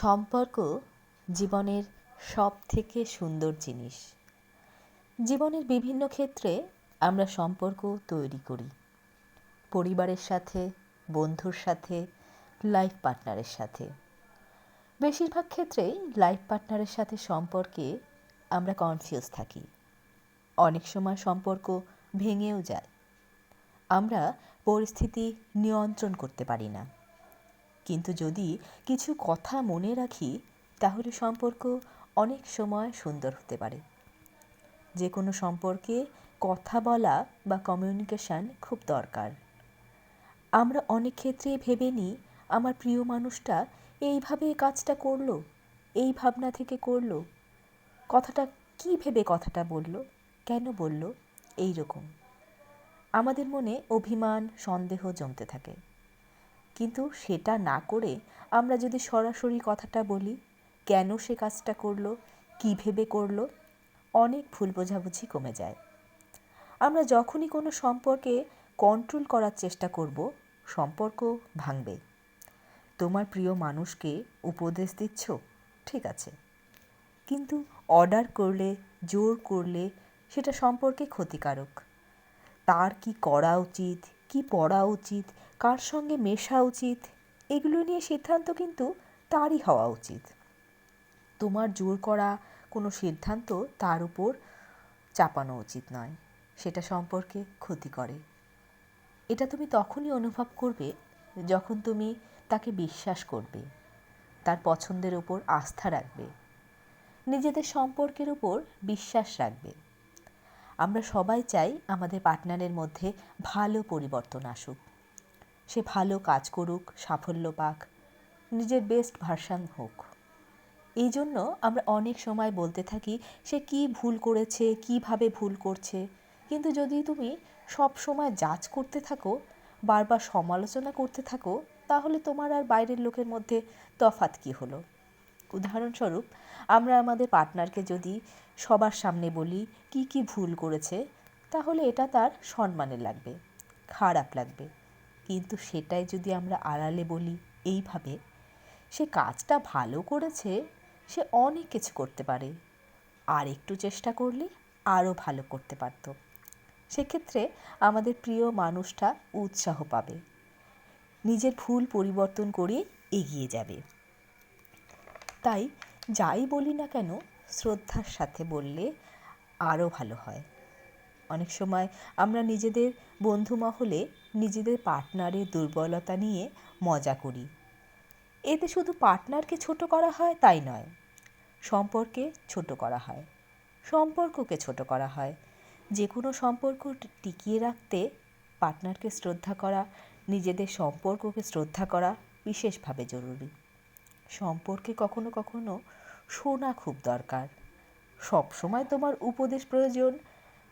সম্পর্ক জীবনের সব থেকে সুন্দর জিনিস। জীবনের বিভিন্ন ক্ষেত্রে আমরা সম্পর্ক তৈরি করি। পরিবারের সাথে, বন্ধুর সাথে লাইফ পার্টনারের সাথে। বেশিরভাগ ক্ষেত্রেই লাইফ পার্টনারের সাথে সম্পর্কে আমরা কনফিউজ থাকি। অনেক সময় সম্পর্ক ভেঙেও যায়। আমরা পরিস্থিতি নিয়ন্ত্রণ করতে পারি না। কিন্তু যদি কিছু কথা মনে রাখি, তাহলে সম্পর্ক অনেক সময় সুন্দর হতে পারে। যে কোনো সম্পর্কে কথা বলা বা কমিউনিকেশান খুব দরকার। আমরা অনেক ক্ষেত্রেই ভেবে নিই, আমার প্রিয় মানুষটা এইভাবে কাজটা করল, এই ভাবনা থেকে করল, কথাটা কী ভেবে কথাটা বলল, কেন বলল এই রকম আমাদের মনে অভিমান, সন্দেহ জমতে থাকে। কিন্তু সেটা না করে আমরা যদি সরাসরি কথাটা বলি, কেন সে কাজটা করল, কী ভেবে করল, অনেক ভুল বোঝাবুঝি কমে যায়। আমরা যখনই কোনো সম্পর্কে কন্ট্রোল করার চেষ্টা করব, সম্পর্ক ভাঙবে। তোমার প্রিয় মানুষকে উপদেশ দিচ্ছ? ঠিক আছে। কিন্তু অর্ডার করলে, জোর করলে সেটা সম্পর্কে ক্ষতিকারক। তার কি করা উচিত, কি পড়া উচিত কার সঙ্গে মেশা উচিত? এগুলো নিয়ে সিদ্ধান্ত কিন্তু তারই হওয়া উচিত। তোমার জোর করা কোনো সিদ্ধান্ত তার উপর চাপানো উচিত নয়, সেটা সম্পর্কে ক্ষতি করে। এটা তুমি তখনই অনুভব করবে যখন তুমি তাকে বিশ্বাস করবে, তার পছন্দের ওপর আস্থা রাখবে, নিজেদের সম্পর্কের উপর বিশ্বাস রাখবে। আমরা সবাই চাই আমাদের পার্টনারের মধ্যে ভালো পরিবর্তন আসুক। সে ভালো কাজ করুক, সাফল্য পাক, নিজের বেস্ট ভার্সান হোক। এই জন্য আমরা অনেক সময় বলতে থাকি, সে কি ভুল করেছে, কীভাবে ভুল করছে? কিন্তু যদি তুমি সব সময় জাজ করতে থাকো, বারবার সমালোচনা করতে থাকো, তাহলে তোমার আর বাইরের লোকের মধ্যে তফাত কী হলো? উদাহরণস্বরূপ, আমরা আমাদের পার্টনারকে যদি সবার সামনে বলি, কি কি ভুল করেছে? তাহলে এটা তার সম্মানে লাগবে, খারাপ লাগবে। কিন্তু সেটাই যদি আমরা আড়ালে বলি এইভাবে, সে কাজটা ভালো করেছে, সে অনেক কিছু করতে পারে। আর একটু চেষ্টা করলে আরও ভালো করতে পারত। সেক্ষেত্রে আমাদের প্রিয় মানুষটা উৎসাহ পাবে। নিজের ভুল পরিবর্তন করে এগিয়ে যাবে। তাই যাই বলি না কেন, শ্রদ্ধার সাথে বললে আরও ভালো হয়। অনেক সময় আমরা নিজেদের বন্ধু মহলে নিজেদের পার্টনারের দুর্বলতা নিয়ে মজা করি। এতে শুধু পার্টনারকে ছোট করা হয় তাই নয় সম্পর্কে ছোট করা হয়, সম্পর্ককে ছোট করা হয়। যে কোনো সম্পর্ক টিকিয়ে রাখতে পার্টনারকে শ্রদ্ধা করা, নিজেদের সম্পর্ককে শ্রদ্ধা করা বিশেষভাবে জরুরি। সম্পর্কে কখনো কখনো শোনা খুব দরকার। সবসময় তোমার উপদেশ প্রয়োজন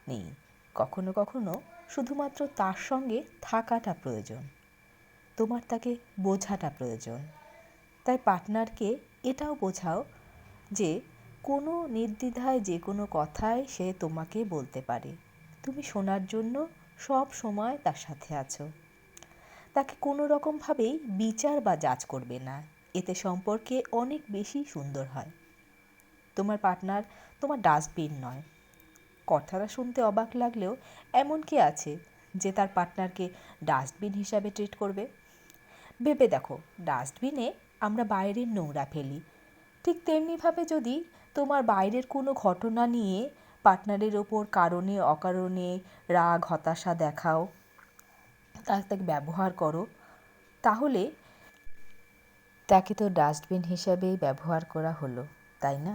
নেই। কখনো কখনো শুধুমাত্র তার সঙ্গে থাকাটা প্রয়োজন। তোমার তাকে বোঝাটা প্রয়োজন। তাই পার্টনারকে এটাও বোঝাও যে কোনো নির্দ্বিধায় যে কোনো কথাই সে তোমাকে বলতে পারে। তুমি শোনার জন্য সব সময় তার সাথে আছো। তাকে কোনো রকমভাবেই বিচার বা যাচ করবে না। এতে সম্পর্কে অনেক বেশি সুন্দর হয়। তোমার পার্টনার তোমার ডাস্টবিন নয়। কথাটা শুনতে অবাক লাগলেও এমন কি আছে যে তার পার্টনারকে ডাস্টবিন হিসাবে ট্রিট করবে? ভেবে দেখো, ডাস্টবিনে আমরা বাইরের নোংরা ফেলি। ঠিক তেমনিভাবে যদি তোমার বাইরের কোনো ঘটনা নিয়ে পার্টনারের ওপর কারণে, অকারণে রাগ, হতাশা দেখাও, তার তাকে ব্যবহার করো, তাহলে তাকে তো ডাস্টবিন হিসাবেই ব্যবহার করা হলো, তাই না?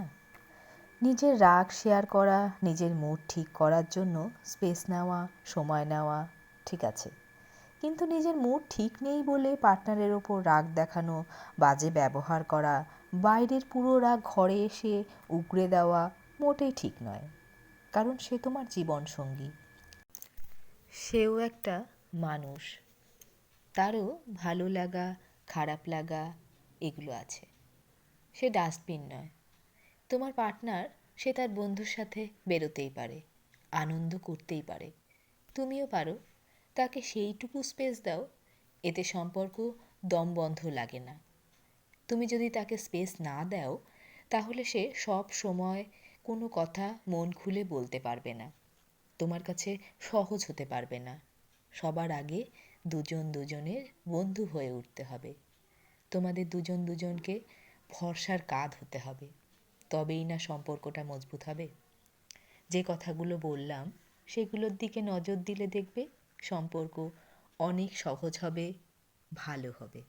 নিজের রাগ শেয়ার করা, নিজের মুড ঠিক করার জন্য স্পেস নেওয়া, সময় নেওয়া, ঠিক আছে। কিন্তু নিজের মুড ঠিক নেই বলে পার্টনারের ওপর রাগ দেখানো, বাজে ব্যবহার করা, বাইরের পুরো রাগ ঘরে এসে উগড়ে দেওয়া মোটেই ঠিক নয়। কারণ সে তোমার জীবন সঙ্গী সেও একটা মানুষ। তারও ভালো লাগা, খারাপ লাগা, এগুলো আছে। সে ডাস্টবিন নয়। তোমার পার্টনার সে তার বন্ধুর সাথে বেরোতেই পারে, আনন্দ করতেই পারে। তুমিও পারো, তাকে সেইটুকু স্পেস দাও, এতে সম্পর্ক দম বন্ধ লাগে না। তুমি যদি তাকে স্পেস না দাও, তাহলে সে সব সময় কোনো কথা মন খুলে বলতে পারবে না। তোমার কাছে সহজ হতে পারবে না। সবার আগে দুজন দুজনের বন্ধু হয়ে উঠতে হবে। তোমাদের দুজন দুজনকে ভরসার কাঁধ হতে হবে। তবেই না সম্পর্কটা মজবুত হবে? যে কথাগুলো বললাম, সেগুলোর দিকে নজর দিলে দেখবে সম্পর্ক অনেক সহজ হবে, ভালো হবে।